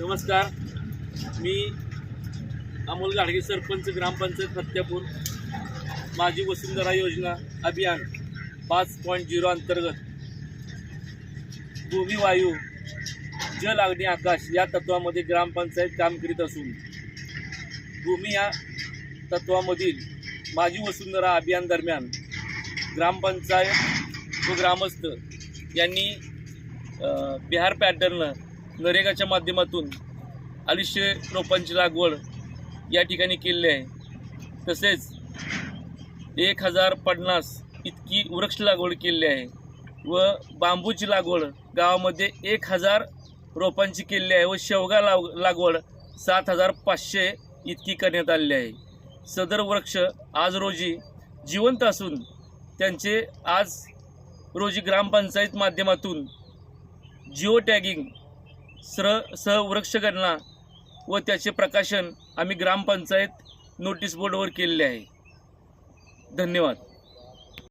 नमस्कार. मी अमोल गाडगे सरपंच ग्रामपंचायत फत्यापूर. माझी वसुंधरा योजना अभियान पाच पॉईंट झिरो अंतर्गत. भूमी वायू जल अग्नी आकाश या तत्वामध्ये ग्रामपंचायत काम करीत असून भूमी या तत्वामधील माझी वसुंधरा अभियान दरम्यान ग्रामपंचायत व ग्रामस्थ यांनी बिहार पॅटर्न नरेगाच्या माध्यमातून अडीचशे रोपांची लागवड या ठिकाणी केलेली आहे. तसेच एक हजार पन्नास इतकी वृक्ष लागवड केलेली आहे व बांबूची लागवड गावामध्ये एक हजार रोपांची केलेली आहे व शेवगा लाव लागवड सात हजार पाचशे इतकी करण्यात आलेली आहे. सदर वृक्ष आज रोजी जिवंत असून त्यांचे आज रोजी ग्रामपंचायत माध्यमातून जिओ टॅगिंग सर सहवृक्षगणना व त्याचे प्रकाशन आम्ही ग्रामपंचायत नोटीस बोर्डवर केलेले आहे. धन्यवाद.